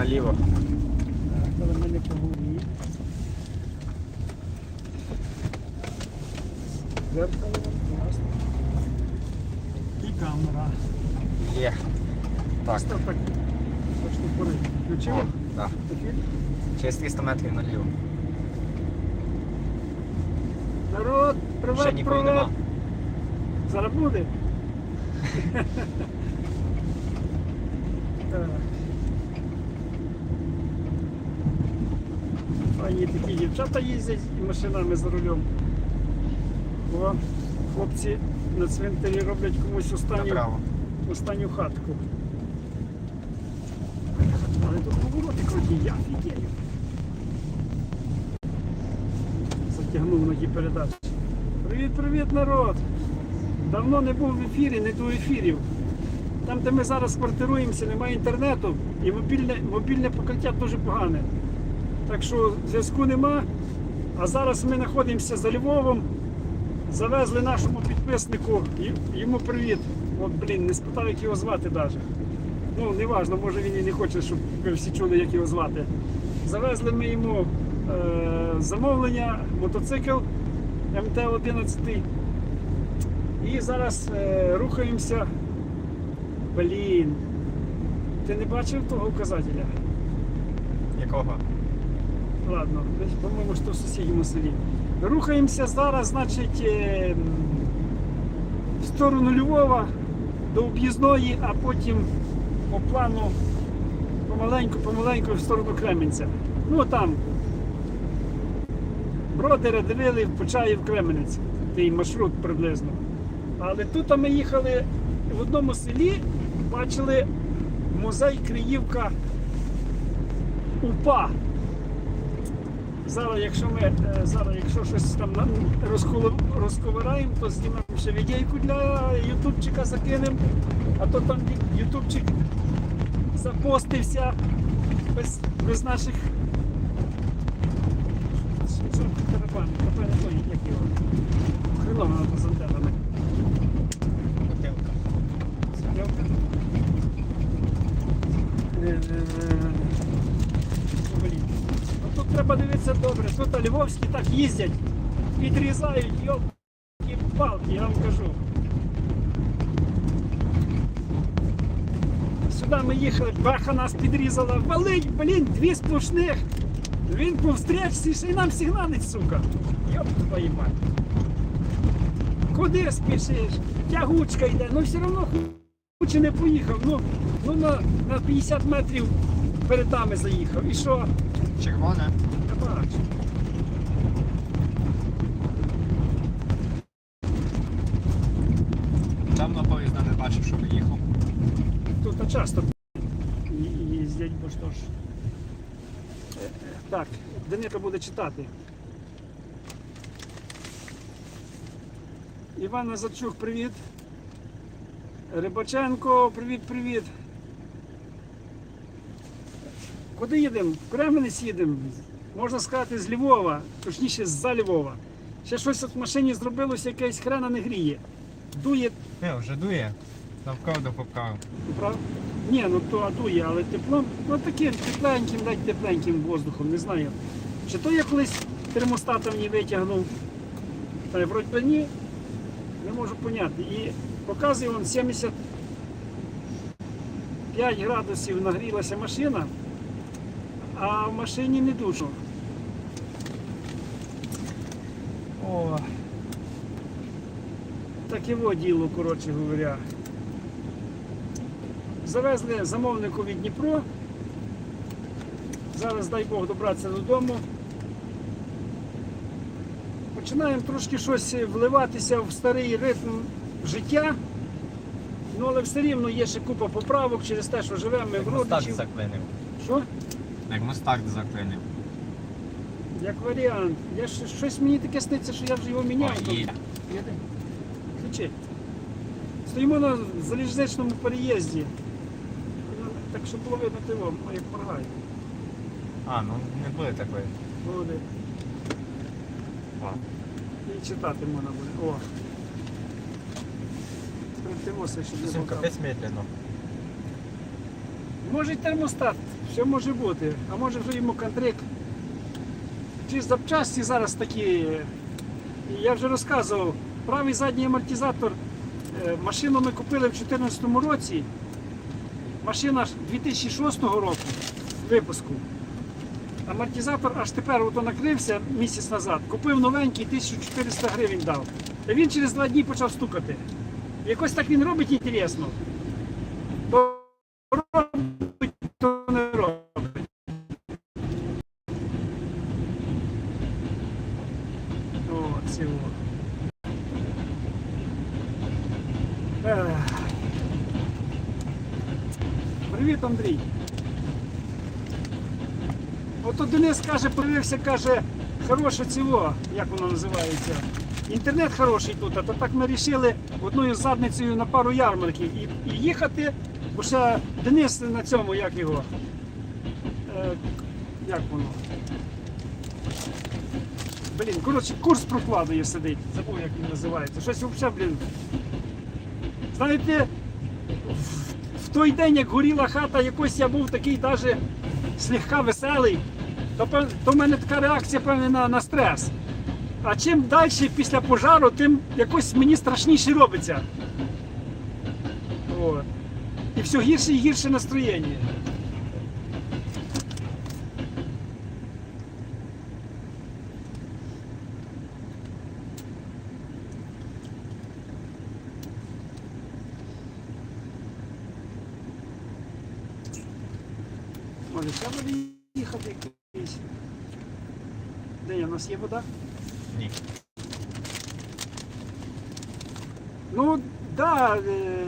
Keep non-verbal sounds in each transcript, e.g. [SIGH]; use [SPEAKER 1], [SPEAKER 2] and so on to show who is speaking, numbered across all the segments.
[SPEAKER 1] наліво.
[SPEAKER 2] Так, але ми не по голові. Зеркало, класно. І камера.
[SPEAKER 1] Є. Так.
[SPEAKER 2] Став так. Що пори. Включив?
[SPEAKER 1] О, так. Через 300 метрів наліво.
[SPEAKER 2] Народ, привет,
[SPEAKER 1] Ще нікого
[SPEAKER 2] привет.
[SPEAKER 1] нема.
[SPEAKER 2] Зараз буде. [LAUGHS] Так. Файні такі дівчата їздять і машинами за рулем. О, хлопці на цвинтарі роблять комусь останню, останню хатку. Але тут повороти круті, я офігею. Затягнув ноги передачі. Привіт, привіт, народ! Давно не був в ефірі, не до ефірів. Там, де ми зараз квартируємося, немає інтернету і мобільне, мобільне покриття дуже погане. Так що зв'язку нема. А зараз ми знаходимося за Львовом. Завезли нашому підписнику, йому привіт. От, блін, не спитав, як його звати навіть. Ну, не важно, може він і не хоче, щоб ви всі чули, як його звати. Завезли ми йому е, замовлення, мотоцикл МТ-11. І зараз е, рухаємося. Блін. Ти не бачив того указателя?
[SPEAKER 1] Якого?
[SPEAKER 2] Ладно, десь, по-моєму, що в сусідньому селі. Рухаємося зараз, значить, е, в сторону Львова до об'їзної, а потім по плану помаленьку, помаленьку в сторону Кременця. Ну там. Бродера дивили в Почаїв Кременець, такий маршрут приблизно. Але тут ми їхали в одному селі, бачили музей Криївка УПА. Зараз, якщо ми е, зараз, якщо щось там розковираємо, то знімемо ще відейку для ютубчика закинемо. А то там ютубчик запостився без, без наших. Що це тарабан? Напевно, той, як його. Крило надо з антенами.
[SPEAKER 1] Бутилка.
[SPEAKER 2] Стрілка. Е, е, блін. Ну, Тут дивитися добре. Тут львовські так їздять, підрізають, йолки палки, я вам кажу. Сюди ми їхали, баха нас підрізала, валить, блін, дві сплошних. Він по встречці, ще нам сигналить, сука. Йоп твою мать. Куди спішиш? Тягучка йде, ну все одно Чи не поїхав, ну, ну на, на 50 метрів перед нами заїхав. І що?
[SPEAKER 1] Червоне.
[SPEAKER 2] Бачу.
[SPEAKER 1] Давно поїзда не бачив, що виїхав.
[SPEAKER 2] Тут часто їздять, бо що ж. Так, Деника буде читати. Іван Назарчук, привіт. Рибаченко, привіт, привіт. Куди їдемо? В Кременець їдемо. Можна сказати, з Львова, точніше з-за Львова. Ще щось от в машині зробилося, якась хрена не гріє. Дує
[SPEAKER 1] Не, вже дує. Навколо до поправ.
[SPEAKER 2] Прав? Ні, ну то дує, але теплом, ну таким тепленьким, дать тепленьким воздухом, не знаю. Чи то я колись термостатом не витягнув, та й вроді би ні, не можу поняти. І показує он 75 градусів нагрілася машина, а в машині не дуже. О, таке во діло, коротше говоря. Завезли замовнику від Дніпро. Зараз дай Бог добратися додому. Починаємо трошки щось вливатися в старий ритм життя. Ну, але все рівно є ще купа поправок через те, що живемо ми в родичів.
[SPEAKER 1] заклинив.
[SPEAKER 2] Що?
[SPEAKER 1] Як мостак заклинив.
[SPEAKER 2] Як варіант. Я ж, щось мені таке сниться, що я вже його міняв.
[SPEAKER 1] О, є.
[SPEAKER 2] Стоїмо на залізничному переїзді. Так що було видно тиво, як моргає.
[SPEAKER 1] А, ну не буде такої.
[SPEAKER 2] Молодець.
[SPEAKER 1] О.
[SPEAKER 2] І читати можна буде. О. Притимося, щоб не
[SPEAKER 1] Всім капець медленно.
[SPEAKER 2] Може й термостат, все може бути. А може вже йому контрик. Чи запчасті зараз такі. Я вже розказував, правий задній амортизатор. е, Машину ми купили в 2014 році. Машина 2006 року випуску. Амортизатор аж тепер ото накрився місяць назад. Купив новенький, 1400 гривень дав. Та він через два дні почав стукати. Якось так він робить інтересно. Привіт, Андрій. Ото Денис каже, появився, каже, хороше ціло, як воно називається. Інтернет хороший тут, а то так ми вирішили одною задницею на пару ярмарків і, і їхати, бо ще Денис на цьому, як його. Е, як воно? Блін, коротше, курс прокладує сидить. Забув, як він називається. Щось взагалі, блін. Знаєте, той день, як горіла хата, якось я був такий навіть слегка веселий, то, то в мене така реакція певне на, на стрес. А чим далі після пожару, тим якось мені страшніше робиться. О. І все гірше і гірше настроєння. Може, ще буде їхати якийсь. Де є? У нас є вода?
[SPEAKER 1] Ні.
[SPEAKER 2] Ну, да. Е...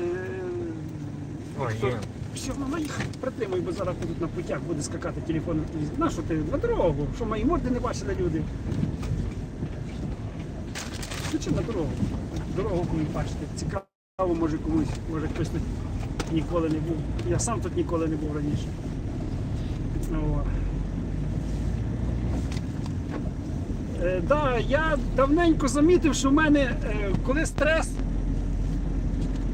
[SPEAKER 1] Ой,
[SPEAKER 2] то-
[SPEAKER 1] є.
[SPEAKER 2] Все, ну їх притримуй, бо путях буде скакати телефон. На що ти? На дорогу, що мої морди не бачили люди. Включи на дорогу. Дорогу коли бачите. Цікаво, може комусь, може хтось тут ніколи не був. Я сам тут ніколи не був раніше. О. Е, да, я давненько замітив, що в мене, е, коли стрес,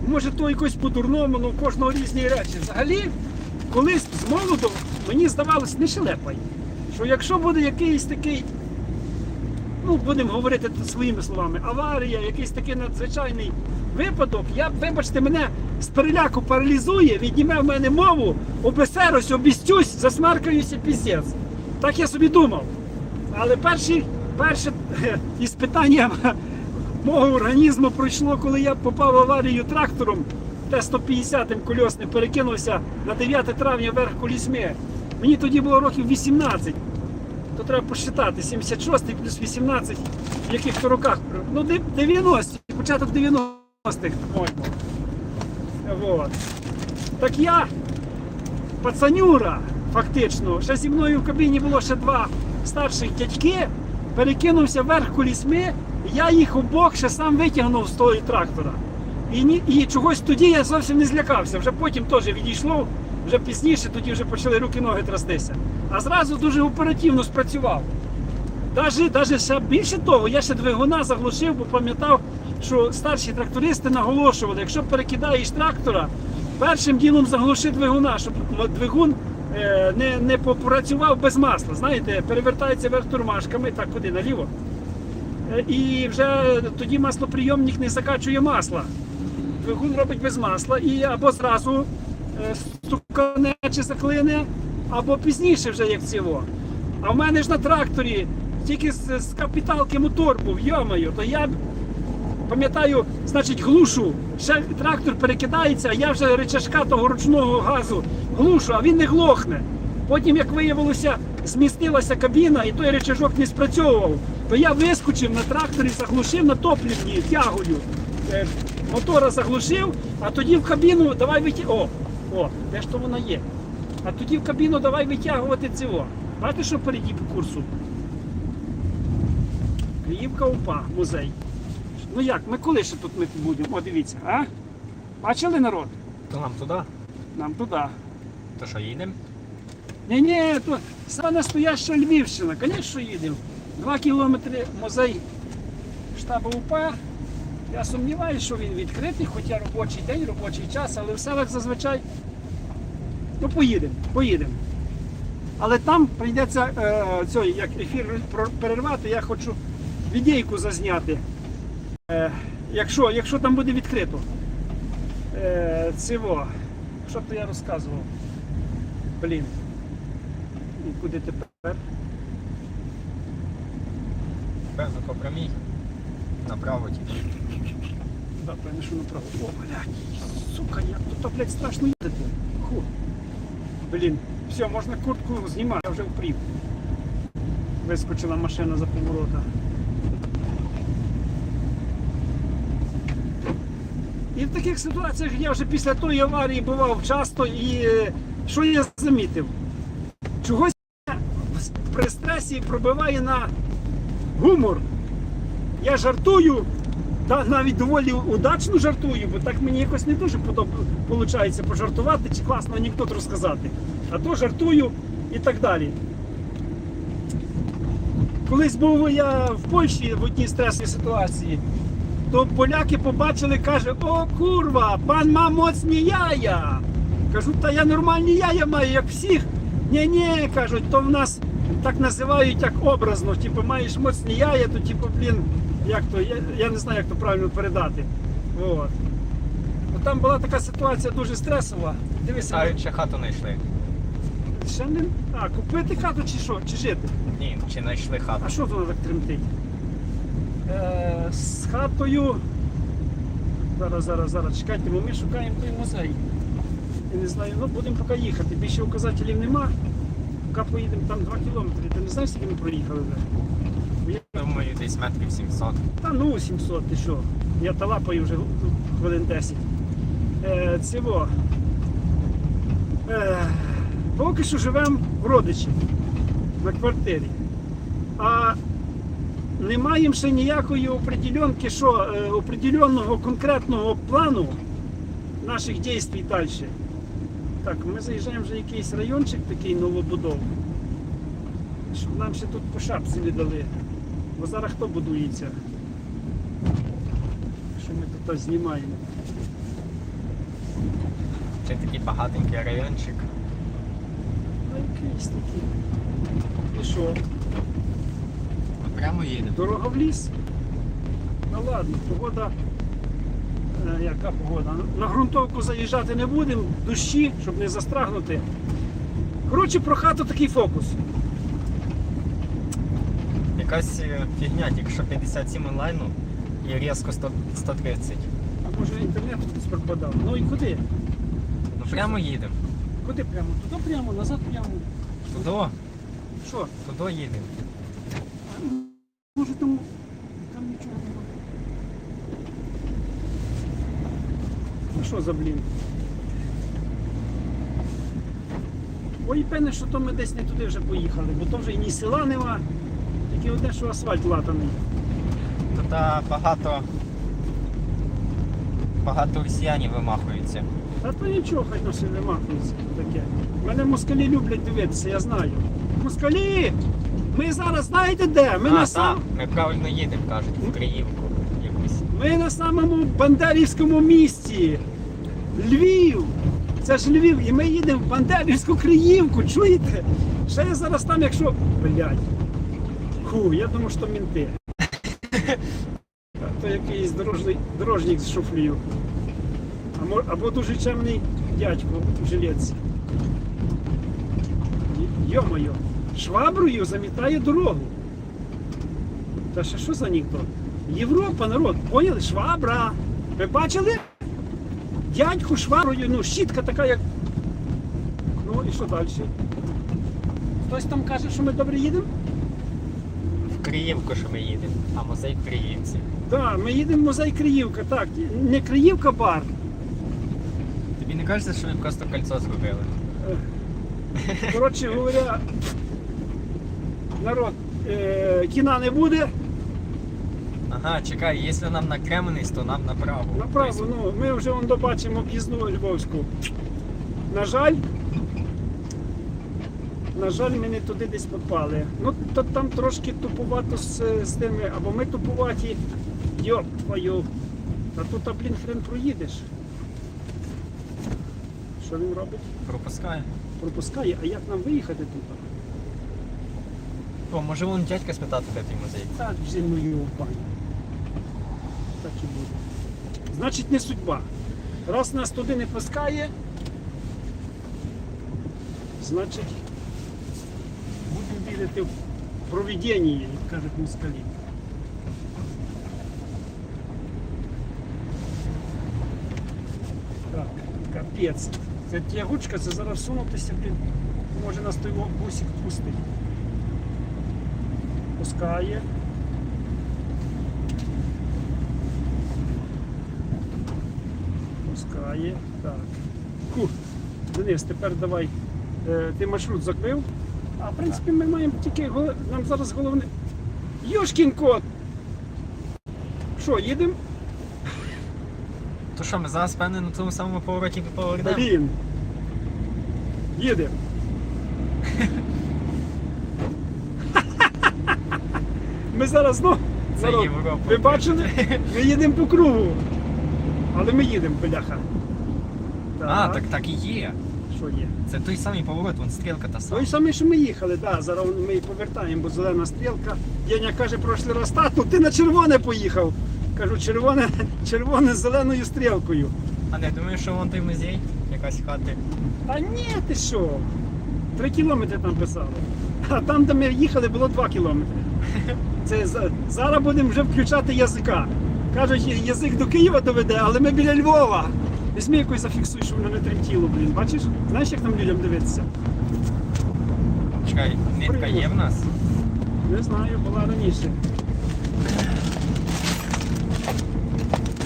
[SPEAKER 2] може то якось по-дурному, ну у кожного різні речі. Взагалі, колись з молоду мені здавалось не шелепай, що якщо буде якийсь такий, ну будемо говорити своїми словами, аварія, якийсь такий надзвичайний випадок, я, вибачте, мене з переляку паралізує, відніме в мене мову, обесерусь, обістюсь, засмаркаюся піздець. Так я собі думав. Але перші, перше е, іспитання [LAUGHS] мого організму пройшло, коли я попав в аварію трактором Т-150 кольосним, перекинувся на 9 травня вверх колісьми. Мені тоді було років 18. То треба посчитати, 76 плюс 18, в яких то роках. Ну, 90-ті, початок 90-х, по-моєму. Так я пацанюра, фактично. Ще зі мною в кабіні було ще два старших дядьки, перекинувся вверх колісьми, я їх обох ще сам витягнув з того трактора. І, ні, і чогось тоді я зовсім не злякався. Вже потім теж відійшло, вже пізніше, тоді вже почали руки-ноги трястися. А зразу дуже оперативно спрацював. Даже ще більше того, я ще двигуна заглушив, бо пам'ятав, що старші трактористи наголошували, якщо перекидаєш трактора, першим ділом заглуши двигуна, щоб двигун е, не, не попрацював без масла. Знаєте, перевертається вверх тормашками, так куди наліво. Е, І вже тоді маслоприйомник не закачує масла. Двигун робить без масла і або зразу е, стукане чи заклине, або пізніше вже як ціло. А в мене ж на тракторі тільки з, з капіталки мотор був, йомаю, то я пам'ятаю, значить, глушу. Ще трактор перекидається, а я вже речашка того ручного газу глушу, а він не глохне. Потім, як виявилося, змістилася кабіна і той речажок не спрацьовував, то я вискочив на тракторі, заглушив на топлівні тягою. Мотора заглушив, а тоді в кабіну давай витягувати. О, о, де ж то вона є? А тоді в кабіну давай витягувати цього. Бачите, що впереді по курсу? Київка УПА, музей. Ну як, ми коли ще тут ми будемо? О, дивіться, а? Бачили народ?
[SPEAKER 1] То нам туди.
[SPEAKER 2] Нам туди.
[SPEAKER 1] То що їдемо?
[SPEAKER 2] Ні, ні, то саме настояща Львівщина, звісно, їдемо. Два кілометри музей штабу УПА. Я сумніваюся, що він відкритий, хоча робочий день, робочий час, але в селах зазвичай Ну поїдемо, поїдемо. Але там прийдеться е, цей, як ефір перервати, я хочу відейку зазняти. Е, якщо, якщо там буде відкрито. Е, цього. Що то я розказував? Блін. І куди тепер?
[SPEAKER 1] За компромій. Направо тільки.
[SPEAKER 2] Да, певно, направо. О, блядь, сука, як тут, блядь, страшно їздити. Ху. Блін, все, можна куртку знімати, я вже впрів. Вискочила машина за поворота. І в таких ситуаціях я вже після тої аварії бував часто і е, що я замітив? Чогось при стресі пробиває на гумор. Я жартую, та навіть доволі удачно жартую, бо так мені якось не дуже виходить пожартувати чи класно анекдот розказати. А то жартую і так далі. Колись був я в Польщі в одній стресовій ситуації, то поляки побачили, каже, о курва, пан ма моцні яя. Кажу, та я нормальні яя маю, як всіх. Ні-ні, кажуть, то в нас так називають як образно. Типу, маєш моцні яя, то типу, блін, як то, я, я не знаю, як то правильно передати. От. Ну, там була така ситуація дуже стресова. Дивися,
[SPEAKER 1] А ще хату знайшли.
[SPEAKER 2] ще не. А, купити хату чи що? Чи жити?
[SPEAKER 1] Ні, чи знайшли хату.
[SPEAKER 2] А що воно так тремтить? Е, з хатою. Зараз, зараз, зараз, чекайте, бо ми шукаємо той музей. Я не знаю, ну будемо поки їхати. Більше указателів нема. Поки поїдемо там 2 кілометри. Ти не знаєш, скільки ми проїхали вже?
[SPEAKER 1] Десь метрів 700.
[SPEAKER 2] Та ну 700, ти що? Я талапаю вже хвилин 10. Е, цього. Е, поки що живемо в родичі на квартирі. А не маємо ще ніякої определенки, що е, определенного конкретного плану наших дій далі. Так, ми заїжджаємо вже в якийсь райончик такий новобудов. Щоб нам ще тут по шапці не дали. Бо зараз хто будується? Що ми тут знімаємо?
[SPEAKER 1] Чи такий багатенький райончик.
[SPEAKER 2] Ну, якийсь такий. І що?
[SPEAKER 1] Прямо їдемо.
[SPEAKER 2] Дорога в ліс? Ну ладно, погода. е, яка погода? На ґрунтовку заїжджати не будемо, дощі, щоб не застрагнути. Коротше, про хату такий фокус.
[SPEAKER 1] Якась е, фігня, тільки що 57 онлайну і різко 100, 130.
[SPEAKER 2] А може інтернет пропадав? Ну і куди?
[SPEAKER 1] Ну прямо їдемо.
[SPEAKER 2] Куди прямо? Туди прямо, назад прямо.
[SPEAKER 1] Туди,
[SPEAKER 2] Що?
[SPEAKER 1] туди їдемо.
[SPEAKER 2] Може там, там нічого немає. А що за блін? Ой, певне, що то ми десь не туди вже поїхали, бо то вже і ні села нема, тільки одне, що асфальт латаний.
[SPEAKER 1] Тут а, багато. Багато росіянів вимахуються.
[SPEAKER 2] Та то нічого, хай то все вимахується таке. Мене москалі люблять дивитися, я знаю. Москалі! Ми зараз знаєте де? Ми
[SPEAKER 1] а,
[SPEAKER 2] на
[SPEAKER 1] так,
[SPEAKER 2] сам...
[SPEAKER 1] ми правильно їдемо, кажуть, в Криївку якусь.
[SPEAKER 2] Ми на самому Бандерівському місті. Львів. Це ж Львів, і ми їдемо в Бандерівську Криївку, чуєте? Ще я зараз там, якщо. Блядь. Ху, я думав, що мінти. А то якийсь дорожний, дорожник з шуфлею. А мо- Або дуже чемний дядько в жилетці. Йо-моє, шваброю замітає дорогу. Та ще що за анекдот? Європа, народ, поняли? Швабра. Ви бачили? Дядьку шваброю, ну, щітка така, як. Ну і що далі? Хтось там каже, що ми добре їдемо?
[SPEAKER 1] Криївку, що ми їдемо, а музей в Криївці.
[SPEAKER 2] Так, да, ми їдемо в музей Криївка, так. Не Криївка бар.
[SPEAKER 1] Тобі не кажеться, що ми просто кольцо зробили?
[SPEAKER 2] Е, Коротше говоря, народ, е, кіна не буде.
[SPEAKER 1] Ага, чекай, якщо нам на Кременець, то нам направо.
[SPEAKER 2] Направо, ну, ми вже вон добачимо об'їзну Львовську. На жаль, на жаль, ми не туди десь попали. Ну, то там трошки тупувато з, з тими, або ми тупуваті. Йоп твою. А тут, а, блін, хрен проїдеш. Що він робить?
[SPEAKER 1] Пропускає.
[SPEAKER 2] Пропускає, а як нам виїхати тут?
[SPEAKER 1] О, може вон дядька спитати, де твій музей.
[SPEAKER 2] Так, мною в баню. Так і буде. Значить, не судьба. Раз нас туди не пускає, значить, вірити в як кажуть москалі. Так, капець. Це тягучка, це зараз сунутися, блін. Може нас той бусик пустить. Пускає. Пускає. Так. Фух. Денис, тепер давай. Е, ти маршрут закрив. А в принципі ми маємо тільки нам зараз головне. Йошкін кот! Що, їдемо?
[SPEAKER 1] То що, ми зараз певне на тому самому повороті повернемо?
[SPEAKER 2] Блін. Їдемо. Ми зараз ну,
[SPEAKER 1] Це
[SPEAKER 2] народ,
[SPEAKER 1] Європа.
[SPEAKER 2] ви бачили? Ми їдемо по кругу. Але ми їдемо, бляха.
[SPEAKER 1] А, так так і є.
[SPEAKER 2] Що є?
[SPEAKER 1] Це той самий поворот, вон стрілка та сама.
[SPEAKER 2] Той самий, що ми їхали, да, зараз ми і повертаємо, бо зелена стрілка. Яня каже, прошлий раз, тату, ти на червоне поїхав. Кажу, червоне, червоне з зеленою стрілкою.
[SPEAKER 1] А не думаю, що вон той музей, якась хати.
[SPEAKER 2] А ні, ти що? Три кілометри там писали. А там, де ми їхали, було два кілометри. Це зараз будемо вже включати язика. Кажуть, язик до Києва доведе, але ми біля Львова. Візьми якось зафіксуй, що воно не тремтіло, блін. Бачиш? Знаєш, як там людям дивитися?
[SPEAKER 1] Чекай, нитка є в нас?
[SPEAKER 2] Не знаю, була раніше.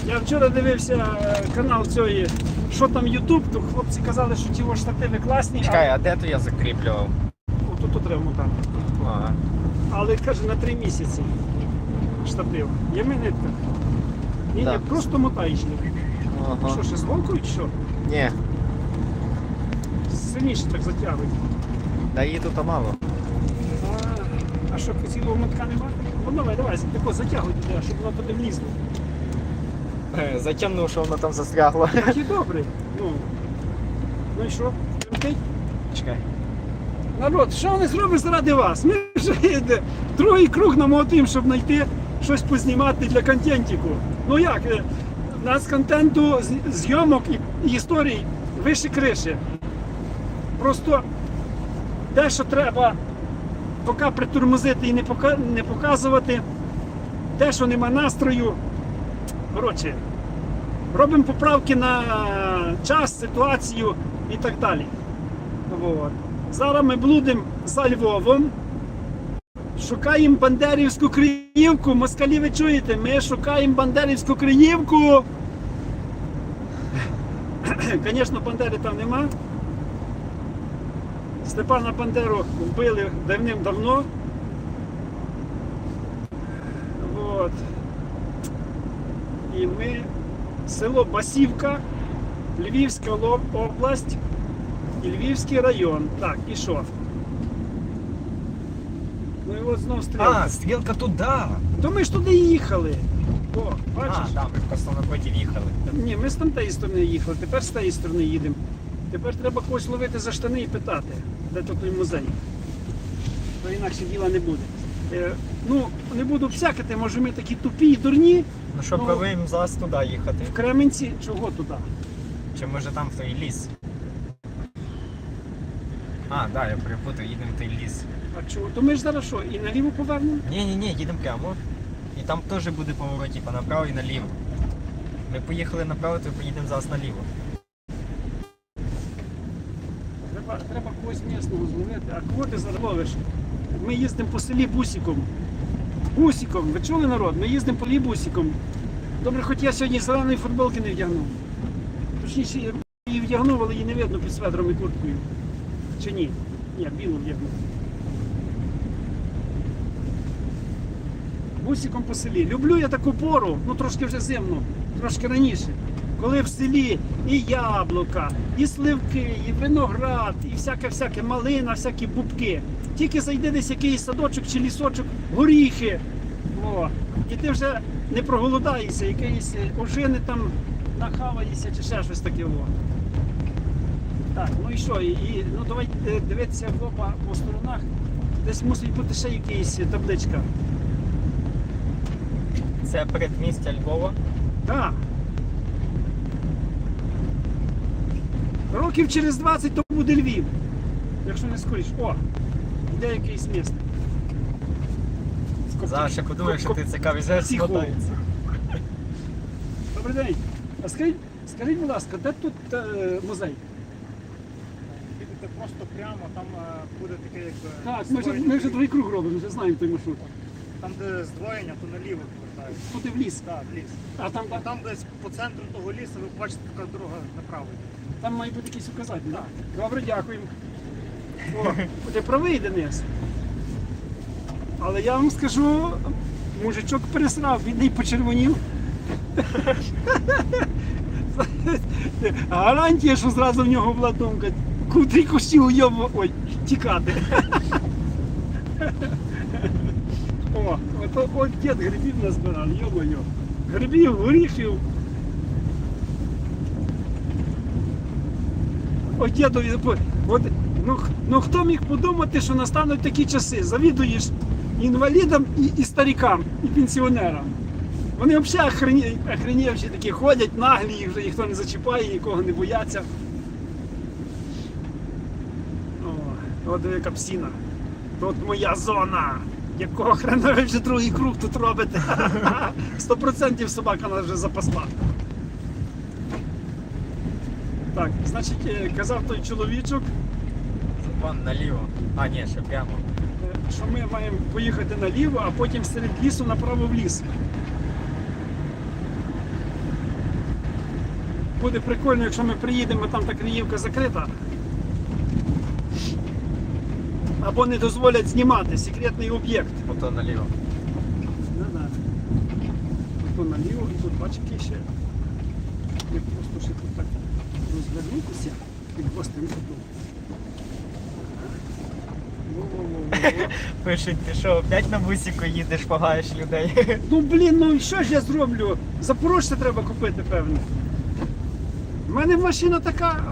[SPEAKER 2] Я вчора дивився е, канал цієї, що там Ютуб, то хлопці казали, що ті штативи класні,
[SPEAKER 1] Чекай, а де то я закріплював?
[SPEAKER 2] отут треба мотати.
[SPEAKER 1] Ага.
[SPEAKER 2] Але каже на три місяці штатив. Є ми нитка. Ні, ні, просто мотаєш. Що, ще з голкою чи що?
[SPEAKER 1] Ні,
[SPEAKER 2] Сильніше так затягуй.
[SPEAKER 1] да її тут мало.
[SPEAKER 2] А, що, цілого мотка нема? Ну давай, давай, тако затягуй туди, щоб воно туди влізло.
[SPEAKER 1] Затягнув, що воно там застрягло.
[SPEAKER 2] Так і [LAUGHS] добре. Ну, ну і що? Тремтить?
[SPEAKER 1] Чекай.
[SPEAKER 2] Народ, що вони зроблять заради вас? Ми вже йде другий круг намотуємо, щоб знайти щось познімати для контентіку. Ну як? У нас контенту зйомок і, історій вище криші. Просто те, що треба поки притормозити і не, показувати, те, що нема настрою. Коротше, робимо поправки на час, ситуацію і так далі. Вот. Зараз ми блудимо за Львовом. Шукаємо Бандерівську Криївку. Москалі, ви чуєте? Ми шукаємо Бандерівську Криївку. Звісно, Бандери там нема. Степана Бандеру вбили давним-давно. Вот. І ми село Басівка, Львівська область і Львівський район. Так, і що? Ну і от знов стрілка.
[SPEAKER 1] А, стрілка туди.
[SPEAKER 2] То ми ж туди їхали. О, бачиш?
[SPEAKER 1] А, там, ми просто напротив їхали.
[SPEAKER 2] Ні, ми з там тієї сторони їхали, тепер з тієї сторони їдемо. Тепер треба когось ловити за штани і питати, де тут той музей. То інакше діла не буде. Е, ну, не буду всякати, може ми такі тупі і дурні.
[SPEAKER 1] Ну що,
[SPEAKER 2] Ну.
[SPEAKER 1] пробуємо зараз туди їхати.
[SPEAKER 2] В Кременці чого туди?
[SPEAKER 1] Чи може там в той ліс? А, да, я перепутав, їдемо в той ліс.
[SPEAKER 2] А чого? То ми ж зараз що, і наліво повернемо?
[SPEAKER 1] Ні, ні, ні, їдемо прямо. І там теж буде поворот, типа направо і наліво. Ми поїхали направо, то поїдемо зараз наліво.
[SPEAKER 2] Треба, треба когось місного зловити. А кого ти зараз ловиш? Ми їздимо по селі бусиком. Бусиком. Ви чули народ? Ми їздимо по селі бусиком. Добре, хоч я сьогодні зеленої футболки не вдягнув. Точніше, я її вдягнув, але її не видно під сведром і курткою. Чи ні? Ні, білу вдягнув. Бусиком по селі. Люблю я таку пору, ну трошки вже зимно, трошки раніше. Коли в селі і яблука, і сливки, і виноград, і всяке-всяке малина, всякі бубки. Тільки зайде десь якийсь садочок чи лісочок, горіхи. О, і ти вже не проголодаєшся, якоїсь ожини там нахаваєшся чи ще щось таке. О. Так, ну і що? І, ну давай е, дивитися в оба по сторонах. Десь мусить бути ще якась табличка.
[SPEAKER 1] Це передмістя Львова.
[SPEAKER 2] Так. Років через 20 то буде Львів. Якщо не скоріш. О! Йде якийсь місце.
[SPEAKER 1] Зараз ще подумаю, що ти цікавий жест
[SPEAKER 2] Психолог. Добрий день. А скажіть, скажіть, будь ласка, де тут е, музей?
[SPEAKER 3] Просто прямо, там е, буде таке якби.
[SPEAKER 2] Так, ми вже, ми вже другий круг робимо, вже знаємо той маршрут.
[SPEAKER 3] Там, де здвоєння, то наліво повертається.
[SPEAKER 2] Туди в ліс.
[SPEAKER 3] Так, в ліс.
[SPEAKER 2] А там,
[SPEAKER 3] А там десь по центру того лісу ви бачите така дорога направо.
[SPEAKER 2] там має бути якийсь указатель.
[SPEAKER 3] Так.
[SPEAKER 2] Добре, дякуємо. О, [LAUGHS] ти правий, Денис. Але я вам скажу, мужичок пересрав, бідний почервонів. [LAUGHS] Гарантія, що зразу в нього була думка. Куди кущі уйобу. Ой, тікати. О, ото от дід грибів назбирав, йо-моє. Грибів, горіхів. От от, ну, ну хто міг подумати, що настануть такі часи? Завідуєш інвалідам і, і старикам, і пенсіонерам. Вони взагалі охрені, охренівші такі ходять, наглі, їх вже ніхто не зачіпає, нікого не бояться. О, от яка псіна. Тут моя зона. Якого хрена ви вже другий круг тут робите? [LAUGHS] Сто процентів собака нас вже запасла. Так, значить, е, казав той чоловічок,
[SPEAKER 1] Вон наліво. А, ні, ще прямо.
[SPEAKER 2] е, що ми маємо поїхати наліво, а потім серед лісу направо в ліс. Буде прикольно, якщо ми приїдемо, там та Криївка закрита. Або не дозволять знімати секретний об'єкт.
[SPEAKER 1] Ото наліво.
[SPEAKER 2] Ну да. Тут наліво і тут бачите ще. Я просто ще тут так розвернутися під гострим кутом.
[SPEAKER 1] Пишуть, ти що, опять на бусіку їдеш, погаєш людей.
[SPEAKER 2] Ну блін, ну що ж я зроблю? Запорожця треба купити, певно. У мене машина така,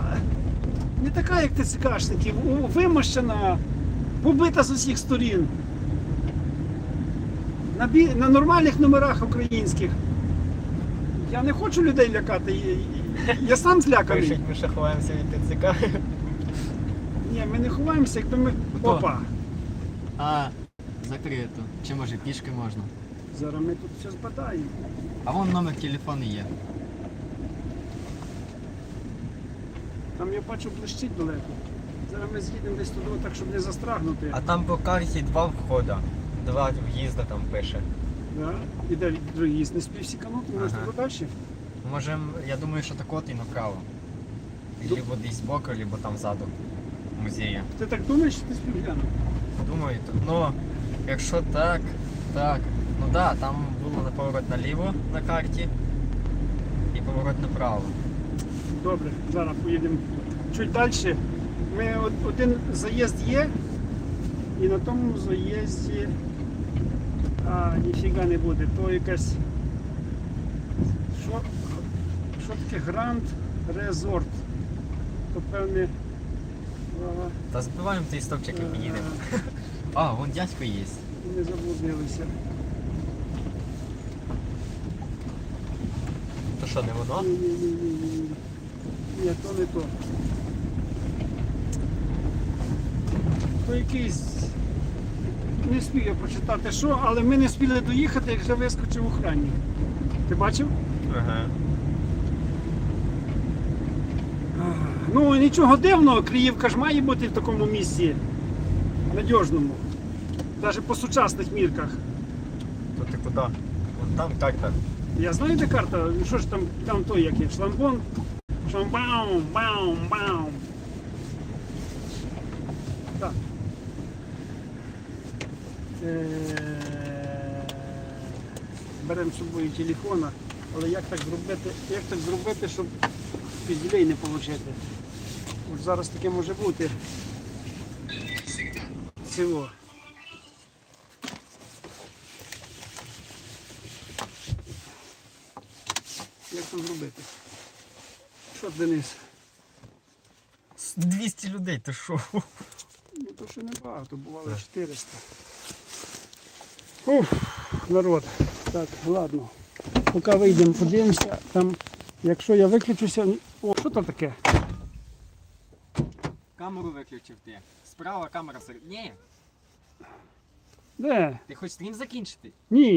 [SPEAKER 2] не така, як ТЦКшників, у- вимощена, побита з усіх сторін. На, бі... на нормальних номерах українських. Я не хочу людей лякати. Я сам зляканий.
[SPEAKER 1] Пишуть, ми ще ховаємося від ТЦК.
[SPEAKER 2] Ні, ми не ховаємося, якби ми.
[SPEAKER 1] Хто?
[SPEAKER 2] Опа!
[SPEAKER 1] А, закрито. Чи може пішки можна?
[SPEAKER 2] Зараз ми тут все збадаємо.
[SPEAKER 1] А вон номер телефону є.
[SPEAKER 2] Там я бачу блищить далеко. Зараз ми з'їдемо десь туди, так щоб не застрагнути.
[SPEAKER 1] А там по карті два входа. Два в'їзда там пише.
[SPEAKER 2] Да? І де другий їзд не спів сіканути, може
[SPEAKER 1] Ага.
[SPEAKER 2] туди далі?
[SPEAKER 1] Можем, я думаю, що так от і направо. Либо десь збоку, либо там ззаду музею.
[SPEAKER 2] Ти так думаєш, що ти спів глянув?
[SPEAKER 1] Думаю, то- ну, якщо так, так. Ну да, там було на поворот наліво на карті і поворот направо.
[SPEAKER 2] Добре, зараз поїдемо чуть далі. Ми один заїзд є, і на тому заїзді а, ніфіга не буде. То якась. Що, що таке Гранд Резорт? То певне.
[SPEAKER 1] Та збиваємо той стовпчик і
[SPEAKER 2] е,
[SPEAKER 1] поїдемо. [LAUGHS] А, вон дядько є.
[SPEAKER 2] Не заблудилися.
[SPEAKER 1] То що, не воно?
[SPEAKER 2] Ні, ні, ні, ні. Ні, то не то. То якийсь. Не встиг я прочитати що, але ми не встигли доїхати, як вже вискочив охранник. Ти бачив?
[SPEAKER 1] Ага.
[SPEAKER 2] Ну нічого дивного, Криївка ж має бути в такому місці надіжному. Навіть по сучасних мірках.
[SPEAKER 1] То ти куди? Вон там карта.
[SPEAKER 2] Я знаю, де карта, що ж там, там той який, шламбон. Шламбаум, баум, баум. Так. Е, Беремо з собою телефона, але як так зробити, як так зробити, щоб пізділей не отримати? От зараз таке може бути. Всього. Як там зробити? Що, Денис?
[SPEAKER 1] 200 людей, ти що?
[SPEAKER 2] Ну то ще не багато, бувало 400. Уф, народ. Так, ладно. Поки вийдемо, подивимося. Там, якщо я виключуся. О, що там таке?
[SPEAKER 1] Камеру виключив ти. Справа камера серед. Ні,
[SPEAKER 2] Де?
[SPEAKER 1] ти хочеш стрім закінчити?
[SPEAKER 2] Ні.